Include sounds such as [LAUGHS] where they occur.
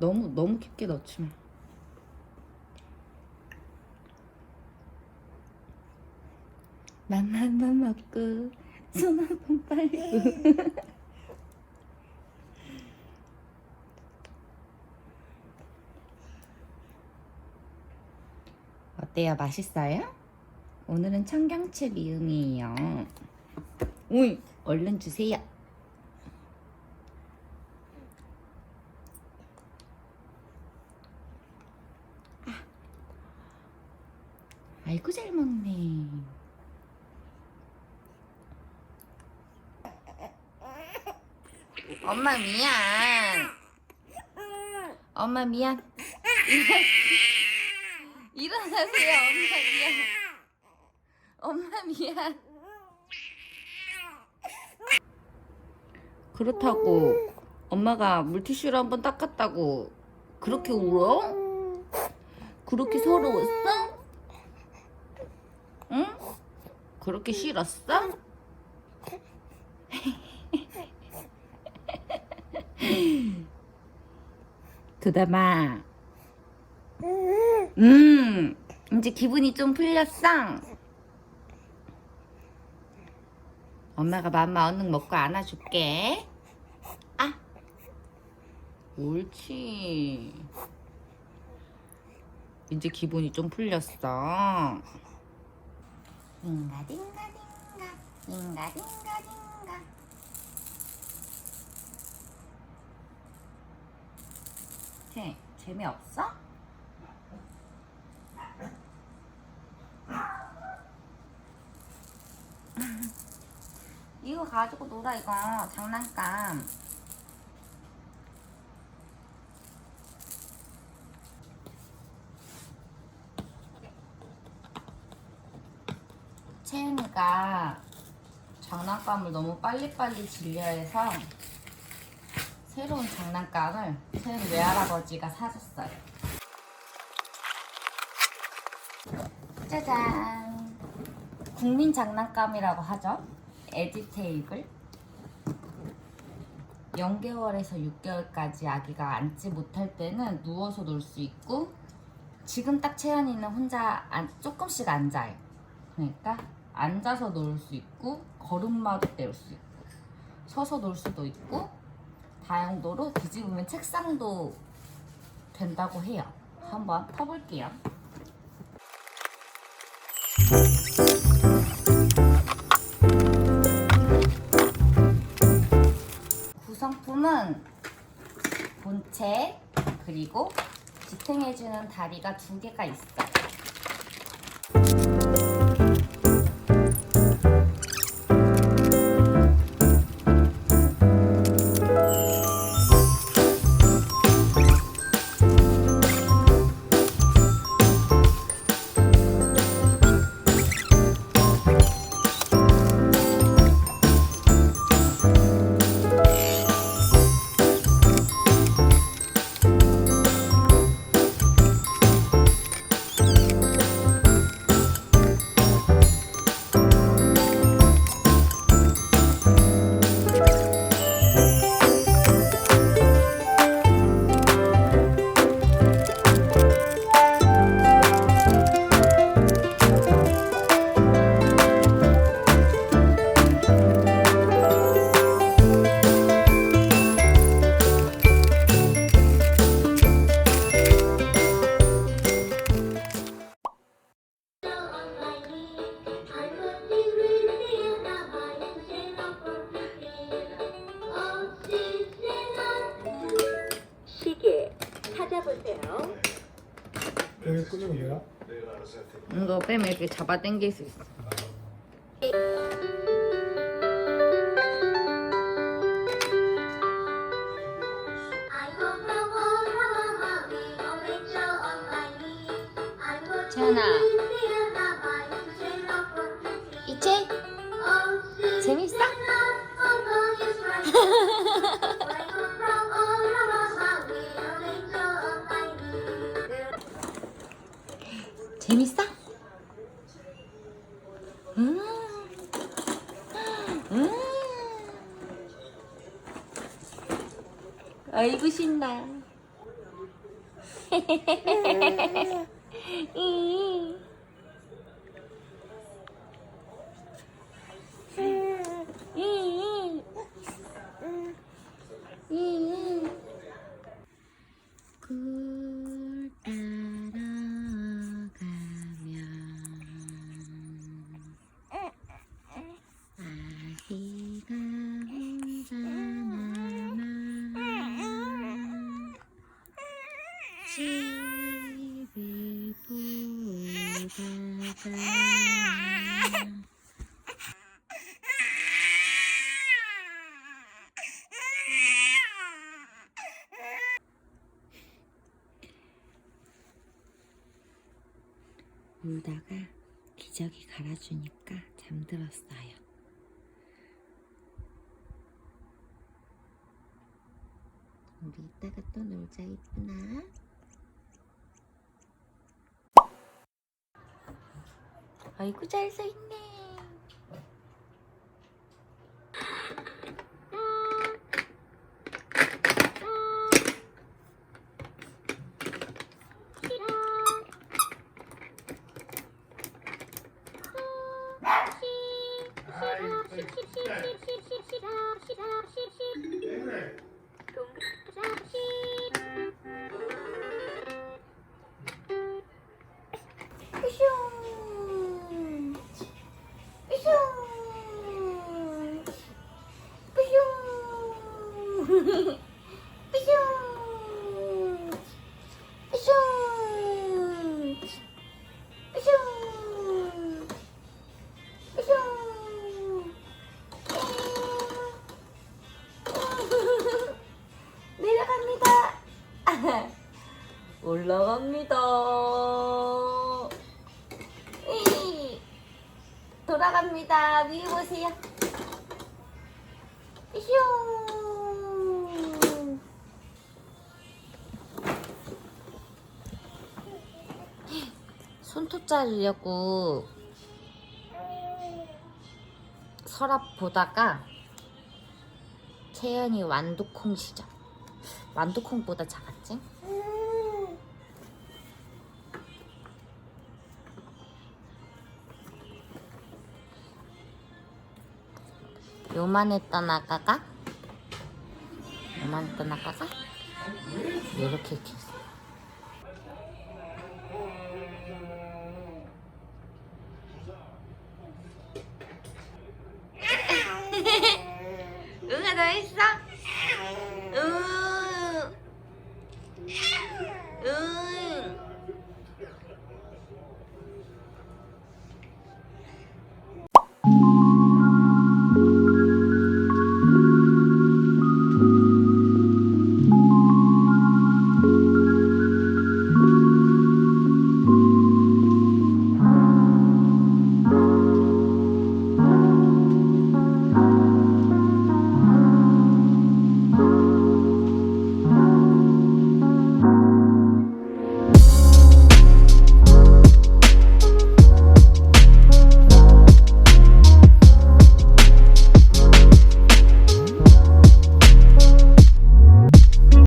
너무 너무 깊게 넣지 마. 맘만만 먹고 손한번 빨고 어때요? 맛있어요? 오늘은 청경채 미음이에요. 오이 얼른 주세요. 아이고 잘 먹네. 엄마 미안. 엄마 미안. [LAUGHS] 일어나세요. 엄마 미안. 엄마 미안. 그렇다고 엄마가 물티슈로 한번 닦았다고 그렇게 울어? 그렇게 서러웠어? 그렇게 싫었어? [LAUGHS] 두담아 음 이제 기분이 좀 풀렸어? 엄마가 맘마 얼른 먹고 안아줄게 아 옳지 이제 기분이 좀 풀렸어 딩가 딩가 딩가. 딩가 딩가 딩가. 쟤 재미없어? [LAUGHS] 이거 가지고 놀아 이거. 장난감 채은이가 장난감을 너무 빨리빨리 질려해서 새로운 장난감을 채은 외할아버지가 사줬어요. 짜잔! 국민 장난감이라고 하죠. 에디테이블. 0개월에서 6개월까지 아기가 앉지 못할 때는 누워서 놀 수 있고 지금 딱 채연이는 혼자 안- 조금씩 앉아요. 그러니까 앉아서 놀 수 있고 걸음마도 때울 수 있고 서서 놀 수도 있고 다용도로 뒤집으면 책상도 된다고 해요. 한번 퍼볼게요. 구성품은 본체 그리고 지탱해주는 다리가 두 개가 있어요. 끄면 돼요? 이거 빼면 이렇게 잡아 당길 수 있어. 재현아 이제 재밌어? 재밌어? 음. 아이고 신나 [LAUGHS] 굴 따라가면 아기가 혼자 남아 집을 보다가 울다가 기저귀 갈아주니까 잠들었어요. 우리 이따가 또 놀자 이쁘나? 아이고 잘 서 있네. [LAUGHS] 내려갑니다. [LAUGHS] 올라갑니다. 이, 돌아갑니다. 위에 보세요. 슝. 손톱 자르려고 서랍 보다가 채연이 완두콩 시절. 완두콩보다 작았지? 요만했던 아가가? 요만했던 아가가? 이렇게 이렇게 啥意